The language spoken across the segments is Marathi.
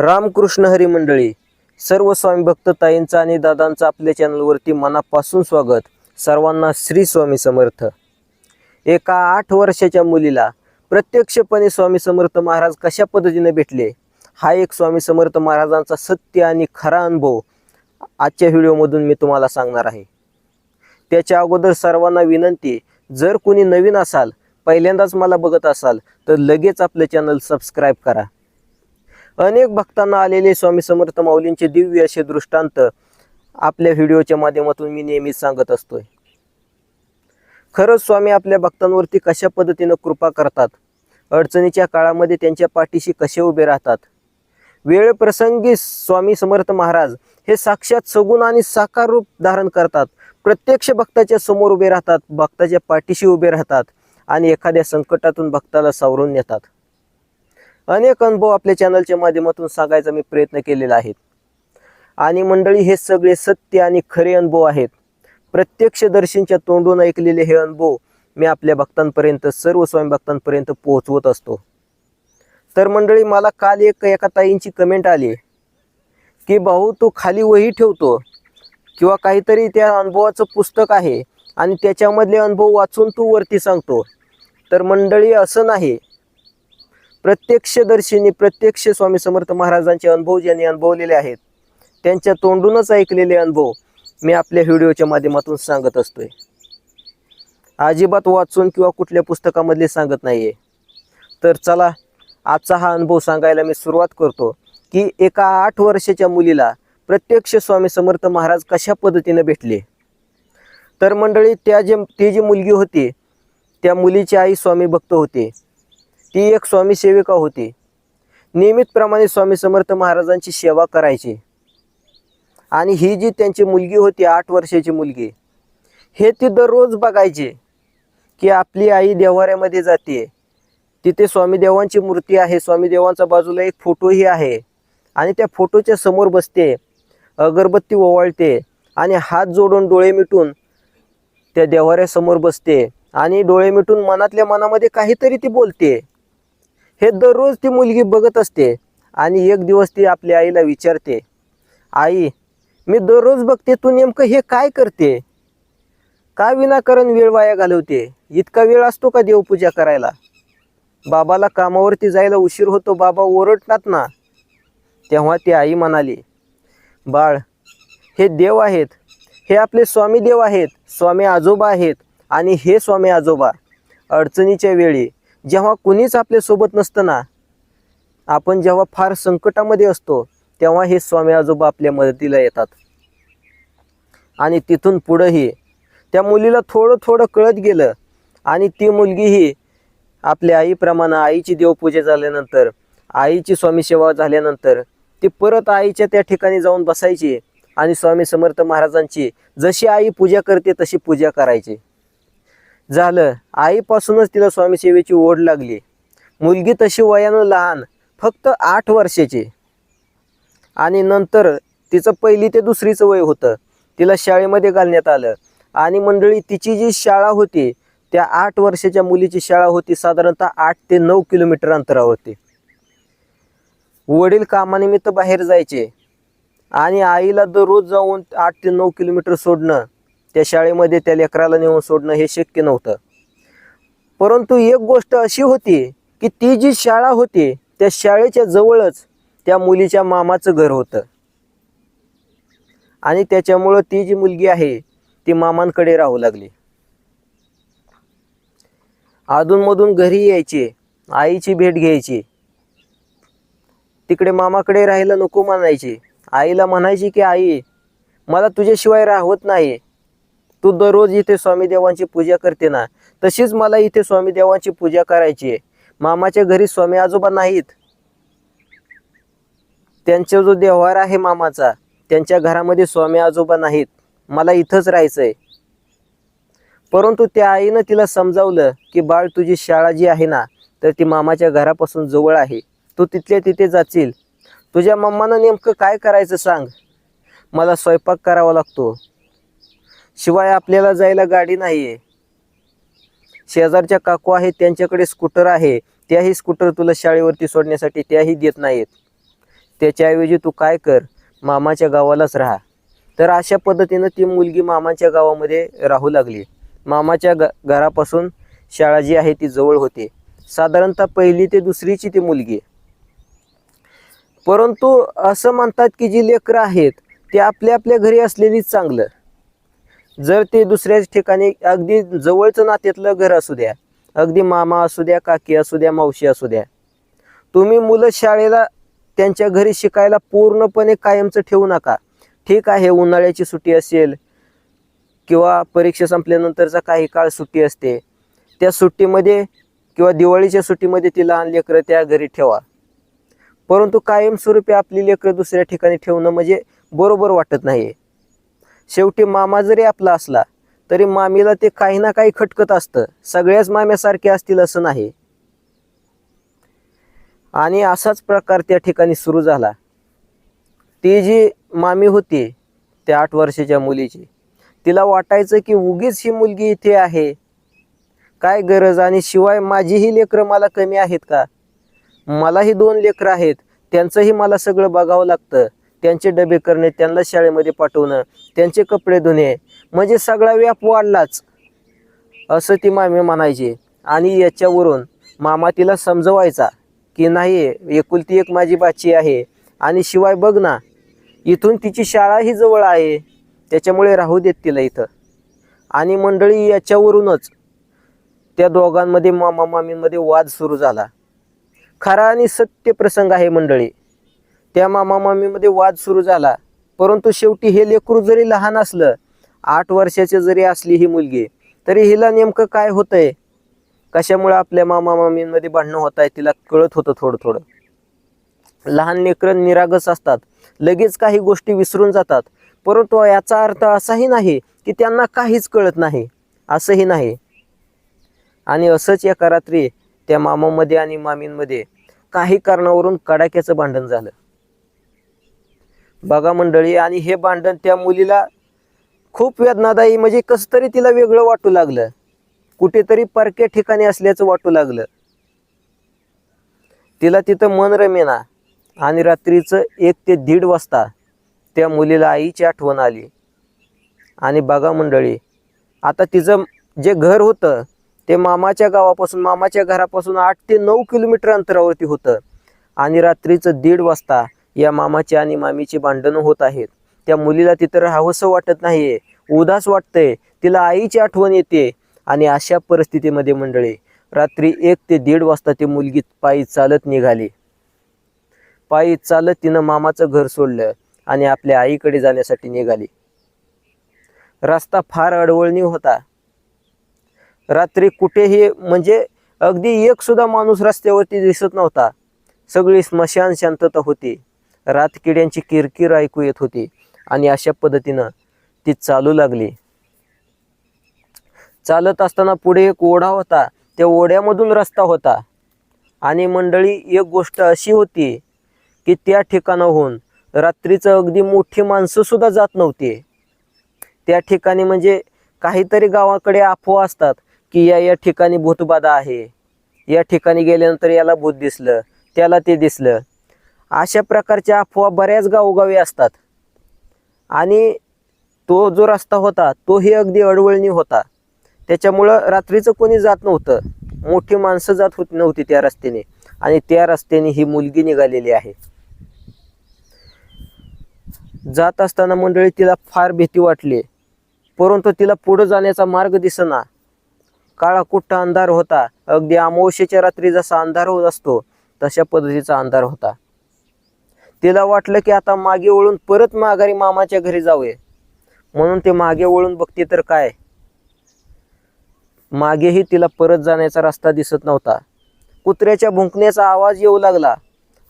रामकृष्ण हरी मंडळी सर्व स्वामी भक्त ताईंचं आणि दादांचं आपल्या चॅनलवरती मनापासून स्वागत. सर्वांना श्री स्वामी समर्थ. एका आठ वर्षाच्या मुलीला प्रत्यक्षपणे स्वामी समर्थ महाराज कशा पद्धतीने भेटले? हा एक स्वामी समर्थ महाराजांचा सत्य आणि खरा अनुभव आजच्या व्हिडिओमधून मी तुम्हाला सांगणार आहे. त्याच्या अगोदर सर्वांना विनंती जर कोणी नवीन असाल पहिल्यांदाच मला बघत असाल तर लगेच आपलं चॅनल सबस्क्राईब करा. अनेक भक्तांना आलेले स्वामी समर्थ माऊलींचे दिव्य असे दृष्टांत आपल्या व्हिडिओच्या माध्यमातून मी नेहमीच सांगत असतोय. खरंच स्वामी आपल्या भक्तांवरती कशा पद्धतीनं कृपा करतात? अडचणीच्या काळामध्ये त्यांच्या पाठीशी कसे उभे राहतात? वेळ प्रसंगी स्वामी समर्थ महाराज हे साक्षात सगुण आणि साकार रूप धारण करतात. प्रत्यक्ष भक्ताच्या समोर उभे राहतात भक्ताच्या पाठीशी उभे राहतात आणि एखाद्या संकटातून भक्ताला सावरून नेतात. अनेक अनुभव आपल्या चॅनलच्या माध्यमातून सांगायचा मी प्रयत्न केलेला आहे. आणि मंडळी हे सगळे सत्य आणि खरे अनुभव आहेत. प्रत्यक्षदर्शींच्या तोंडून ऐकलेले हे अनुभव मी आपल्या भक्तांपर्यंत सर्व स्वामी भक्तांपर्यंत पोहोचवत असतो. तर मंडळी मला काल एक एका ताईंची कमेंट आली की भाऊ तू खाली वही ठेवतो किंवा काहीतरी त्या अनुभवाचं पुस्तक आहे आणि त्याच्यामधले अनुभव वाचून तू वरती सांगतो. तर मंडळी असं नाही. प्रत्यक्षदर्शींनी प्रत्यक्ष स्वामी समर्थ महाराजांचे अनुभव ज्यांनी अनुभवलेले आहेत त्यांच्या तोंडूनच ऐकलेले अनुभव मी आपल्या व्हिडिओच्या माध्यमातून सांगत असतोय. अजिबात वाचून किंवा कुठल्या पुस्तकामधले सांगत नाहीये. तर चला आजचा हा अनुभव सांगायला मी सुरुवात करतो की एका आठ वर्षाच्या मुलीला प्रत्यक्ष स्वामी समर्थ महाराज कशा पद्धतीने भेटले? तर मंडळी त्या जे ती जी मुलगी होती त्या मुलीची आई स्वामी भक्त होते. ती एक स्वामी सेविका होती. नियमितप्रमाणे स्वामी समर्थ महाराजांची सेवा करायची. आणि ही जी त्यांची मुलगी होती आठ वर्षाची मुलगी हे ती दररोज बघायचे की आपली आई देवाऱ्यामध्ये जाते. तिथे स्वामी देवांची मूर्ती आहे. स्वामी देवांचा बाजूला एक फोटोही आहे. आणि त्या फोटोच्या समोर बसते अगरबत्ती ओवाळते आणि हात जोडून डोळे मिटून त्या देवाऱ्यासमोर बसते. आणि डोळे मिटून मनातल्या मनामध्ये काहीतरी ती बोलते. हे दररोज ती मुलगी बघत असते आणि एक दिवस ती आपल्या आईला विचारते आई मी दररोज बघते तू नेमकं हे काय करते? का विनाकारण वेळ वाया घालवते? इतका वेळ असतो का देवपूजा करायला? बाबाला कामावरती जायला उशीर होतो बाबा ओरडतात ना. तेव्हा ती आई म्हणाली बाळ हे देव आहेत. हे आपले स्वामी देव आहेत. स्वामी आजोबा आहेत आणि हे स्वामी आजोबा. अडचणीच्या वेळी जेव्हा कुणीच आपल्यासोबत नसतं ना आपण जेव्हा फार संकटामध्ये असतो तेव्हा हे स्वामी आजोबा आपल्या मदतीला येतात. आणि तिथून पुढंही त्या मुलीला थोडं थोडं कळत गेलं आणि ती मुलगीही आपल्या आईप्रमाणे आईची देवपूजा झाल्यानंतर आईची स्वामी सेवा झाल्यानंतर ती परत आईच्या त्या ठिकाणी जाऊन बसायची आणि स्वामी समर्थ महाराजांची जशी आई पूजा करते तशी पूजा करायची. झालं. आईपासूनच तिला स्वामी सेवेची ओढ लागली. मुलगी तशी वयानं लहान फक्त आठ वर्षाची. आणि नंतर तिचं पहिली ते दुसरीचं वय होतं. तिला शाळेमध्ये घालण्यात आलं. आणि मंडळी तिची जी शाळा होती त्या आठ वर्षाच्या मुलीची शाळा होती साधारणतः आठ ते नऊ किलोमीटर अंतरावरती. वडील कामानिमित्त बाहेर जायचे. आणि आईला दररोज जाऊन आठ ते नऊ किलोमीटर सोडणं त्या शाळेमध्ये त्या लेकराला नेऊन सोडणं हे शक्य नव्हतं. परंतु एक गोष्ट अशी होती की ती जी शाळा होती त्या शाळेच्या जवळच त्या मुलीच्या मामाचं घर होतं. आणि त्याच्यामुळं ती जी मुलगी आहे ती मामांकडे राहू लागली. अधूनमधून घरी यायची आईची भेट घ्यायची. तिकडे मामाकडे राहायला नको म्हणायची. आईला म्हणायची की आई मला तुझ्याशिवाय राहत नाही. तू दररोज इथे स्वामी देवांची पूजा करते ना तशीच मला इथे स्वामी देवांची पूजा करायची आहे. मामाच्या घरी स्वामी आजोबा नाहीत. त्यांचा जो व्यवहार आहे मामाचा त्यांच्या घरामध्ये स्वामी आजोबा नाहीत. मला इथंच राहायचंय. परंतु त्या आईनं तिला समजावलं की बाळ तुझी शाळा जी आहे ना तर ती मामाच्या घरापासून जवळ आहे. तू तिथल्या तिथे जातील तुझ्या मम्मानं नेमकं काय करायचं सांग. मला स्वयंपाक करावा लागतो. शिवाय आपल्याला जायला गाडी नाही आहे शेजारच्या काकू आहेत त्यांच्याकडे स्कूटर आहे. त्याही स्कूटर तुला शाळेवरती सोडण्यासाठी त्याही देत नाहीत त्याच्याऐवजी तू काय कर मामाच्या गावालाच राहा. तर अशा पद्धतीनं ती मुलगी मामाच्या गावामध्ये राहू लागली. मामाच्या ग घरापासून शाळा जी आहे ती जवळ होते. साधारणतः पहिली ते दुसरीची ती मुलगी परंतु असं म्हणतात की जी लेकरं आहेत ते आपल्या आपल्या घरी असलेलीच चांगलं. जर ते दुसऱ्याच ठिकाणी अगदी जवळचं नात्यातलं घर असू द्या अगदी मामा असू द्या काकी असू द्या मावशी असू द्या तुम्ही मुलं शाळेला त्यांच्या घरी शिकायला पूर्णपणे कायमचं ठेवू नका. ठीक आहे उन्हाळ्याची सुट्टी असेल किंवा परीक्षा संपल्यानंतरचा काही काळ सुट्टी असते त्या सुट्टीमध्ये किंवा दिवाळीच्या सुट्टीमध्ये ती लहान लेकरं त्या घरी ठेवा. परंतु कायमस्वरूपी आपली लेकरं दुसऱ्या ठिकाणी ठेवणं म्हणजे बरोबर वाटत नाही शेवटी मामा जरी आपला असला तरी मामीला ते काही ना काही खटकत असतं. सगळ्याच माम्यासारखे असतील असं नाही. आणि असाच प्रकार त्या ठिकाणी सुरू झाला. ती जी मामी होती त्या आठ वर्षाच्या मुलीची तिला वाटायचं की उगीच ही मुलगी इथे आहे. काय गरज? आणि शिवाय माझीही लेकरं मला कमी आहेत का? मलाही दोन लेकरं आहेत. त्यांचंही मला सगळं बघावं लागतं. त्यांचे डबे करणे त्यांना शाळेमध्ये पाठवणं त्यांचे कपडे धुणे. म्हणजे सगळा व्याप वाढलाच असं ती मामी म्हणायची. आणि याच्यावरून मामा तिला समजवायचा की नाही एकुलती एक माझी बाची आहे. आणि शिवाय बघ ना इथून तिची शाळाही जवळ आहे. त्याच्यामुळे राहू देत तिला इथं. आणि मंडळी याच्यावरूनच त्या दोघांमध्ये मामा मामींमध्ये वाद सुरू झाला. खरा आणि सत्य प्रसंग आहे मंडळी. त्या मामा मामीमध्ये वाद सुरू झाला. परंतु शेवटी हे लेकरू जरी लहान असलं आठ वर्षाची जरी असली ही मुलगी तरी हिला नेमकं काय होतंय? कशामुळे आपल्या मामा मामींमध्ये भांडणं होत आहे तिला कळत होतं थोडं थोडं लहान लेकरं निरागस असतात. लगेच काही गोष्टी विसरून जातात. परंतु याचा अर्थ असाही नाही की त्यांना काहीच कळत नाही. असंही नाही. आणि असंच एका रात्री त्या मामामध्ये आणि मामींमध्ये काही कारणावरून कडाक्याचं भांडण झालं. बघा मंडळी आणि हे भांडण त्या मुलीला खूप वेदनादायी म्हणजे कसं तरी तिला वेगळं वाटू लागलं. कुठेतरी परक्या ठिकाणी असल्याचं वाटू लागलं. तिला तिथं मन रमेना आणि रात्रीचं एक ते दीड वाजता त्या मुलीला आईची आठवण आली. आणि बघा मंडळी आता तिचं जे घर होतं ते मामाच्या गावापासून मामाच्या घरापासून आठ ते नऊ किलोमीटर अंतरावरती होतं. आणि रात्रीचं दीड वाजता या मामाची आणि मामीची भांडणं होत आहेत. त्या मुलीला तिथं राहावंसं वाटत नाहीये. उदास वाटतंय. तिला आईची आठवण येते. आणि अशा परिस्थितीमध्ये मंडळी रात्री एक ते दीड वाजता ती मुलगी पायी चालत निघाली. पायी चालत तिनं मामाचं घर सोडलं आणि आपल्या आईकडे जाण्यासाठी निघाली. रस्ता फार अडवळणी होता. रात्री कुठेही म्हणजे अगदी एक सुद्धा माणूस रस्त्यावरती दिसत नव्हता. सगळी स्मशान शांतता होती. रातकिड्यांची किरकिर ऐकू येत होती आणि अशा पद्धतीनं ती चालू लागली. चालत असताना पुढे एक ओढा होता. त्या ओढ्यामधून रस्ता होता. आणि मंडळी एक गोष्ट अशी होती की त्या ठिकाणाहून रात्रीचं अगदी मोठी माणसं सुद्धा जात नव्हती. त्या ठिकाणी म्हणजे काहीतरी गावाकडे अफवा असतात की या या ठिकाणी भूतबाधा आहे. या ठिकाणी गेल्यानंतर याला भूत दिसलं त्याला ते दिसलं. अशा प्रकारच्या अफवा बऱ्याच गावोगावी असतात. आणि तो जो रस्ता होता तोही अगदी अडवळणी होता. त्याच्यामुळं रात्रीचं कोणी जात नव्हतं. मोठी माणसं जात होत नव्हती त्या रस्त्याने. आणि त्या रस्त्याने ही मुलगी निघालेली आहे. जात असताना मंडळी तिला फार भीती वाटली. परंतु तिला पुढं जाण्याचा मार्ग दिसना. काळा कुठ्ठा अंधार होता. अगदी अमावस्येच्या रात्री जसा अंधार होत असतो तशा पद्धतीचा अंधार होता. तिला वाटलं की आता मागे वळून परत माघारी मामाच्या घरी जाऊये. म्हणून ते मागे वळून बघते तर काय? मागेही तिला परत जाण्याचा रस्ता दिसत नव्हता. कुत्र्याच्या भुंकण्याचा आवाज येऊ लागला.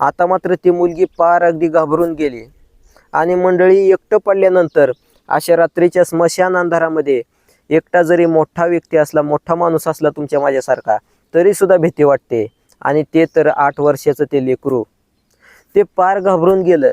आता मात्र ती मुलगी पार अगदी घाबरून गेली. आणि मंडळी एकटं पडल्यानंतर अशा रात्रीच्या स्मशान अंधारामध्ये एकटा जरी मोठा व्यक्ती असला मोठा माणूस असला तुमच्या माझ्यासारखा तरीसुद्धा भीती वाटते. आणि ते तर आठ वर्षाचं ते लेकरू ते पार घाबरून गेलं.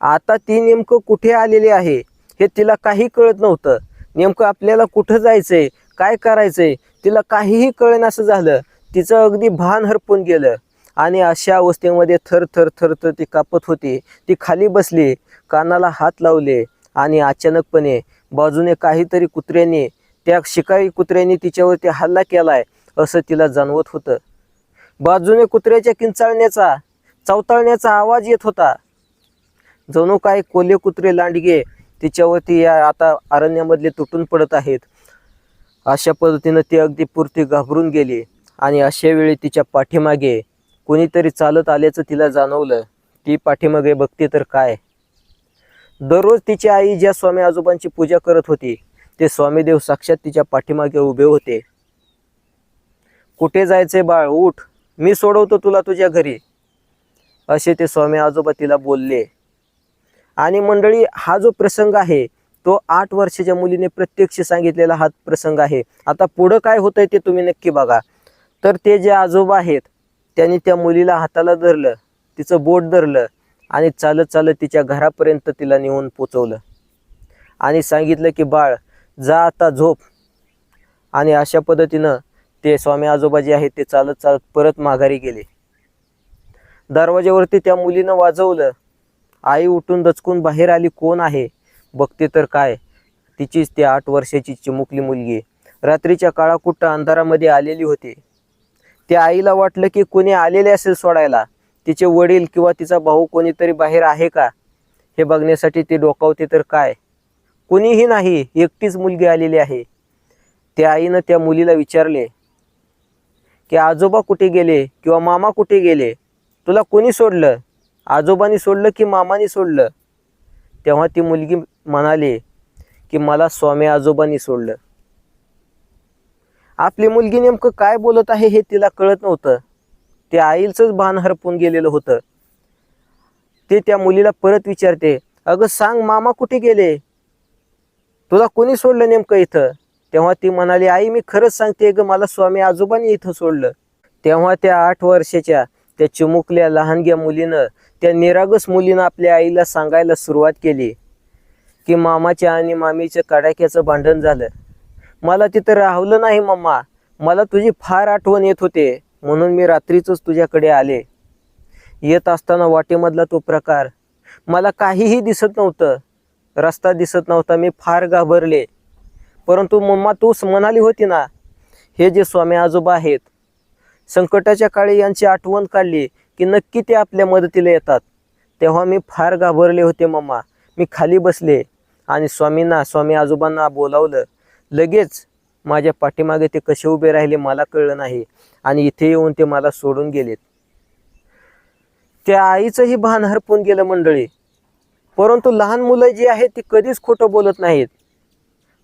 आता ती नेमकं कुठे आलेली आहे हे तिला काही कळत नव्हतं. नेमकं आपल्याला कुठं जायचंय काय करायचंय तिला काहीही कळेन असं झालं. तिचं अगदी भान हरपून गेलं. आणि अशा अवस्थेमध्ये थर थर थर थर ती कापत होती. ती खाली बसली कानाला हात लावले आणि अचानकपणे बाजूने काहीतरी कुत्र्याने त्या शिकारी कुत्र्याने तिच्यावरती हल्ला केलाय असं तिला जाणवत होतं. बाजूने कुत्र्याच्या किंचाळण्याचा चवताळण्याचा आवाज येत होता. जणू काय कोले कुत्रे लांडगे तिच्यावरती या आता अरण्यामधले तुटून पडत आहेत. अशा पद्धतीनं ती अगदी पुरती घाबरून गेली आणि अशा वेळी तिच्या पाठीमागे कोणीतरी चालत आल्याचं तिला जाणवलं. ती पाठीमागे बघते तर काय? दररोज तिची आई ज्या स्वामी आजोबांची पूजा करत होती ते स्वामीदेव साक्षात तिच्या पाठीमागे उभे होते. कुठे जायचे बाळ? उठ. मी सोडवतो तुला तुझ्या घरी. असे ते स्वामी आजोबा तिला बोलले. आणि मंडळी हा जो प्रसंग आहे तो आठ वर्षाच्या मुलीने प्रत्यक्ष सांगितलेला हा प्रसंग आहे. आता पुढं काय होतंय ते तुम्ही नक्की बघा. तर ते जे आजोबा आहेत त्यांनी त्या मुलीला हाताला धरलं तिचं बोट धरलं आणि चालत चालत तिच्या घरापर्यंत तिला नेऊन पोचवलं. आणि सांगितलं की बाळ जा आता झोप. आणि अशा पद्धतीनं ते स्वामी आजोबा जे आहेत ते चालत चालत परत माघारी गेले. दरवाज्यावरती त्या मुलीनं वाजवलं आई उठून दचकून बाहेर आली कोण आहे? बघते तर काय? तिचीच ती आठ वर्षाची चिमुकली मुलगी. रात्रीच्या काळाकुट्ट अंधारामध्ये आलेली होती. त्या आईला वाटलं की कोणी आलेले असेल सोडायला. तिचे वडील किंवा तिचा भाऊ कोणीतरी बाहेर आहे का? हे बघण्यासाठी ती डोकावते तर काय? कुणीही नाही एकटीच मुलगी आलेली आहे. त्या आईनं त्या मुलीला विचारले की आजोबा कुठे गेले किंवा मामा कुठे गेले? तुला कोणी सोडलं? आजोबांनी सोडलं की मामानी सोडलं? तेव्हा ती मुलगी म्हणाली की मला स्वामी आजोबांनी सोडलं. आपली मुलगी नेमकं काय बोलत आहे हे तिला कळत नव्हतं. ते आईलचंच भान हरपून गेलेलं होतं. ते त्या मुलीला परत विचारते अगं सांग मामा कुठे गेले? तुला कोणी सोडलं नेमकं इथं? तेव्हा ती म्हणाली आई मी खरंच सांगते ग मला स्वामी आजोबांनी इथं सोडलं. तेव्हा त्या आठ वर्षाच्या त्या चिमुकल्या लहानग्या मुलीनं त्या निरागस मुलीनं आपल्या आईला सांगायला सुरुवात केली की मामाच्या आणि मामीच्या कडाक्याचं भांडण झालं. मला तिथं राहवलं नाही मम्मा मला तुझी फार आठवण येत होते. म्हणून मी रात्रीच तुझ्याकडे आले. येत असताना वाटेमधला तो प्रकार मला काहीही दिसत नव्हतं. रस्ता दिसत नव्हता मी फार घाबरले. परंतु मम्मा तूच म्हणाली होती ना. हे जे स्वामी आजोबा आहेत संकटाच्या काळी यांची आठवण काढली की नक्की ते आपल्या मदतीला येतात. तेव्हा मी फार घाबरले होते मम्मा मी खाली बसले आणि स्वामींना स्वामी आजोबांना बोलावलं. लगेच माझ्या पाठीमागे ते कसे उभे राहिले मला कळलं नाही आणि इथे येऊन ते मला सोडून गेलेत. त्या आईचंही भान हरपून गेलं मंडळी. परंतु लहान मुलं जी आहेत ती कधीच खोटं बोलत नाहीत.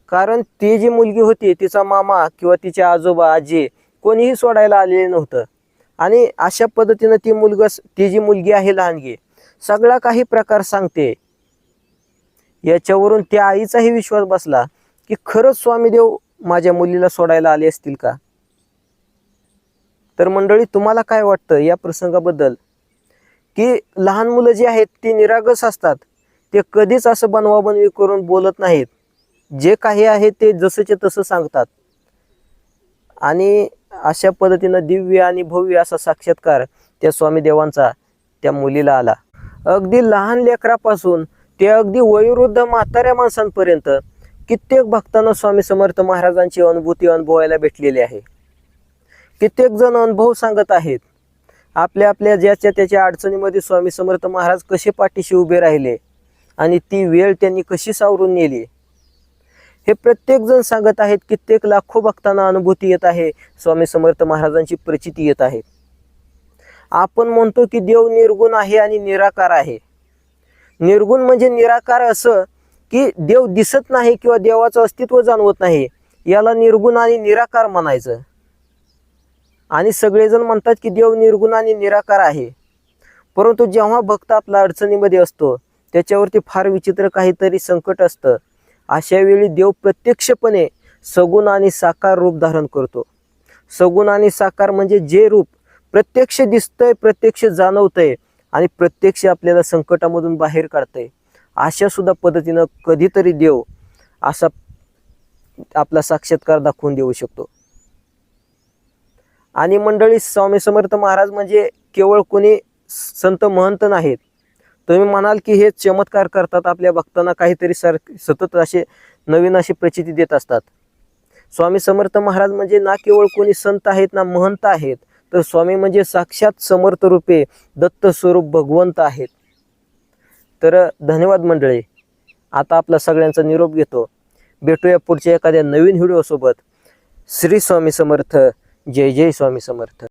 कारण ती जी मुलगी होती तिचा मामा किंवा तिचे आजोबा आजी कोणीही सोडायला आलेलं नव्हतं. आणि अशा पद्धतीनं ती मुलगा ती जी मुलगी आहे लहानगी सगळा काही प्रकार सांगते. याच्यावरून त्या आईचाही विश्वास बसला की खरंच स्वामीदेव माझ्या मुलीला सोडायला आले असतील का? तर मंडळी तुम्हाला काय वाटतं या प्रसंगाबद्दल? की लहान मुलं जी आहेत ती निरागस असतात. ते कधीच असं बनवाबनवी करून बोलत नाहीत. जे काही आहे ते जसंचे तसं सांगतात. आणि अशा पद्धतीनं दिव्य आणि भव्य असा साक्षात्कार त्या स्वामी देवांचा त्या मुलीला आला. अगदी लहान लेकरापासून ते अगदी वयोवृद्ध म्हाताऱ्या माणसांपर्यंत कित्येक भक्तांना स्वामी समर्थ महाराजांची अनुभूती अनुभवायला भेटलेली आहे. कित्येक जण अनुभव सांगत आहेत. आपल्या आपल्या ज्याच्या त्याच्या अडचणीमध्ये स्वामी समर्थ महाराज कसे पाठीशी उभे राहिले आणि ती वेळ त्यांनी कशी सावरून नेली. हे प्रत्येकजण सांगत आहेत कित्येक लाखो भक्तांना अनुभूती येत आहे. स्वामी समर्थ महाराजांची प्रचिती येत आहे. आपण म्हणतो की देव निर्गुण आहे आणि निराकार आहे. निर्गुण म्हणजे निराकार असं की देव दिसत नाही किंवा देवाचं अस्तित्व जाणवत नाही. याला निर्गुण आणि निराकार म्हणायचं. आणि सगळेजण म्हणतात की देव निर्गुण आणि निराकार आहे. परंतु जेव्हा भक्त आपला अडचणीमध्ये असतो त्याच्यावरती फार विचित्र काहीतरी संकट असतं. अशावेळी देव प्रत्यक्षपणे सगुण आणि साकार रूप धारण करतो. सगुण आणि साकार म्हणजे जे रूप प्रत्यक्ष दिसतंय प्रत्यक्ष जाणवतंय आणि प्रत्यक्ष आपल्याला संकटामधून बाहेर काढतंय. अशा सुद्धा पद्धतीनं कधीतरी देव असा आपला साक्षात्कार दाखवून देऊ शकतो. आणि मंडळी स्वामी समर्थ महाराज म्हणजे केवळ कोणी संत महंत नाहीत. तुम्ही म्हणाल की हे चमत्कार करतात आपल्या भक्तांना काहीतरी सर सतत असे नवीन अशी प्रचिती देत असतात. स्वामी समर्थ महाराज म्हणजे ना केवळ कोणी संत आहेत ना महंत आहेत तर स्वामी म्हणजे साक्षात समर्थ रूपे दत्त स्वरूप भगवंत आहेत. तर धन्यवाद मंडळी आता आपला सगळ्यांचा निरोप घेतो. भेटूया पुढच्या एखाद्या नवीन व्हिडिओसोबत. श्री स्वामी समर्थ जय जय स्वामी समर्थ.